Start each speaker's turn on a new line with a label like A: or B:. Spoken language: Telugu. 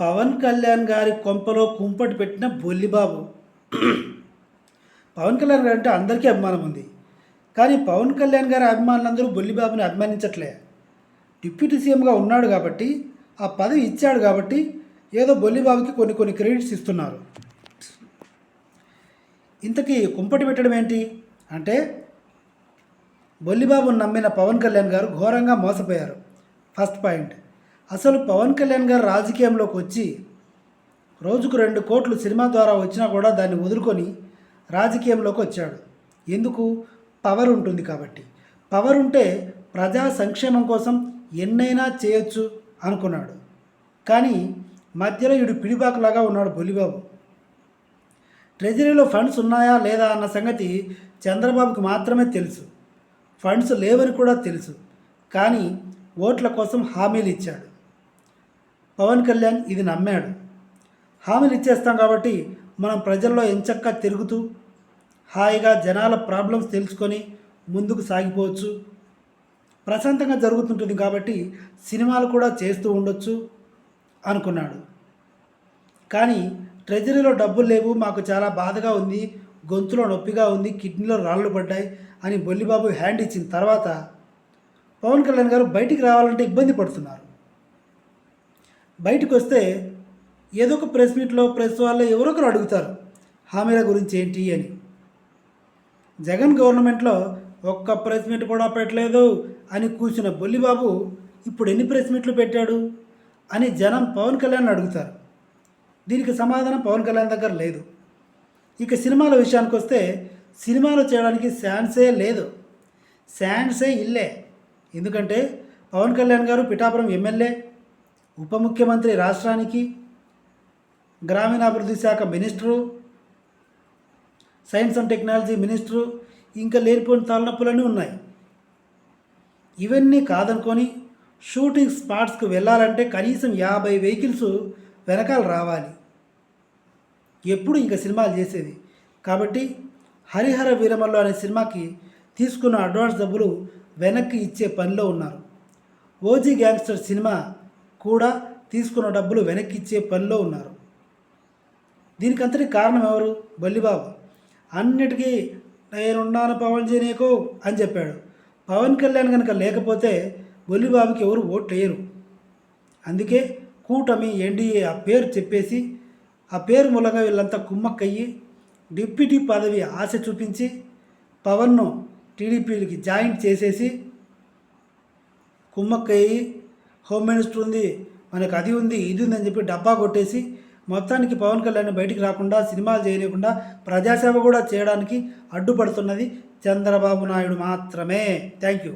A: పవన్ కళ్యాణ్ గారి కొంపలో కుంపటి పెట్టిన బొల్లిబాబు. పవన్ కళ్యాణ్ గారు అంటే అందరికీ అభిమానం ఉంది. కానీ పవన్ కళ్యాణ్ గారి అభిమానులందరూ బొల్లిబాబుని అభిమానించట్లే. డిప్యూటీ సీఎంగా ఉన్నాడు కాబట్టి ఆ పదవి ఇచ్చాడు కాబట్టి ఏదో బొల్లిబాబుకి కొన్ని కొన్ని క్రెడిట్స్ ఇస్తున్నారు. ఇంతకీ కుంపటి పెట్టడం ఏంటి? అంటే బొల్లిబాబును నమ్మిన పవన్ కళ్యాణ్ గారు ఘోరంగా మోసపోయారు. First point. అసలు పవన్ కళ్యాణ్ గారు రాజకీయంలోకి వచ్చి రోజుకు రెండు కోట్లు సినిమా ద్వారా వచ్చినా కూడా దాన్ని వదులుకొని రాజకీయంలోకి వచ్చాడు. ఎందుకు? పవర్ ఉంటుంది కాబట్టి. పవర్ ఉంటే ప్రజా సంక్షేమం కోసం ఎన్నైనా చేయొచ్చు అనుకున్నాడు. కానీ మధ్యలో ఇడు పిడిబాకులాగా ఉన్నాడు బొలిబాబు. ట్రెజరీలో ఫండ్స్ ఉన్నాయా లేదా అన్న సంగతి చంద్రబాబుకి మాత్రమే తెలుసు. ఫండ్స్ లేవని కూడా తెలుసు. కానీ ఓట్ల కోసం హామీలు ఇచ్చాడు. పవన్ కళ్యాణ్ ఇది నమ్మాడు. హామీలు ఇచ్చేస్తాం కాబట్టి మనం ప్రజల్లో ఎంచక్కా తిరుగుతూ హాయిగా జనాల ప్రాబ్లమ్స్ తెలుసుకొని ముందుకు సాగిపోవచ్చు. ప్రశాంతంగా జరుగుతుంటుంది కాబట్టి సినిమాలు కూడా చేస్తూ ఉండొచ్చు అనుకున్నాడు. కానీ ట్రెజరీలో డబ్బులు లేవు మాకు చాలా బాధగా ఉంది గొంతులో నొప్పిగా ఉంది కిడ్నీలో రాళ్ళు పడ్డాయి అని బొల్లిబాబు హ్యాండ్ ఇచ్చిన తర్వాత పవన్ కళ్యాణ్ గారు బయటికి రావాలంటే ఇబ్బంది పడుతున్నారు. బయటకు వస్తే ఏదో ఒక ప్రెస్ మీట్లో ప్రెస్ వాళ్ళు ఎవరో ఒకరు అడుగుతారు హామీల గురించి ఏంటి అని. జగన్ గవర్నమెంట్లో ఒక్క ప్రెస్ మీట్ కూడా పెట్టలేదు అని కూర్చున్న బొల్లిబాబు ఇప్పుడు ఎన్ని ప్రెస్ మీట్లు పెట్టాడు అని జనం పవన్ కళ్యాణ్ అడుగుతారు. దీనికి సమాధానం పవన్ కళ్యాణ్ దగ్గర లేదు. ఇక సినిమాల విషయానికి వస్తే సినిమాలు చేయడానికి ఛాన్సే లేదు. ఛాన్సే ఇల్లే. ఎందుకంటే పవన్ కళ్యాణ్ గారు పిఠాపురం ఎమ్మెల్యే ఉప ముఖ్యమంత్రి రాష్ట్రానికి గ్రామీణాభివృద్ధి శాఖ minister science and technology minister ఇంకా లేనిపోయిన తలనొప్పులన్నీ ఉన్నాయి. ఇవన్నీ కాదనుకొని షూటింగ్ స్పాట్స్కు వెళ్ళాలంటే కనీసం యాభై వెహికల్స్ వెనకాల రావాలి. ఎప్పుడు ఇంకా సినిమాలు చేసేది. కాబట్టి హరిహర వీరమల్లు అనే సినిమాకి తీసుకున్న అడ్వాన్స్ డబ్బులు వెనక్కి ఇచ్చే పనిలో ఉన్నారు. ఓజీ గ్యాంగ్స్టర్ సినిమా కూడా తీసుకున్న డబ్బులు వెనక్కి ఇచ్చే పనిలో ఉన్నారు. దీనికంతటి కారణం ఎవరు? బల్లిబాబు. అన్నిటికీ నేనున్నాను పవన్ చేయనీకు అని చెప్పాడు. పవన్ కళ్యాణ్ కనుక లేకపోతే బొల్లిబాబుకి ఎవరు ఓట్లు వేయరు అందుకే కూటమి ఎన్డీఏ ఆ పేరు చెప్పేసి ఆ పేరు మూలంగా వీళ్ళంతా కుమ్మక్కయ్యి డిప్యూటీ పదవి ఆశ చూపించి పవన్ను టీడీపీలకి జాయింట్ చేసేసి కుమ్మక్కయ్యి హోమ్ మినిస్టర్ ఉంది మనకు అది ఉంది ఇది ఉందని అని చెప్పి డబ్బా కొట్టేసి మొత్తానికి పవన్ కళ్యాణ్ బయటికి రాకుండా సినిమాలు చేయలేకుండా ప్రజాసేవ కూడా చేయడానికి అడ్డుపడుతున్నది చంద్రబాబు నాయుడు మాత్రమే. Thank you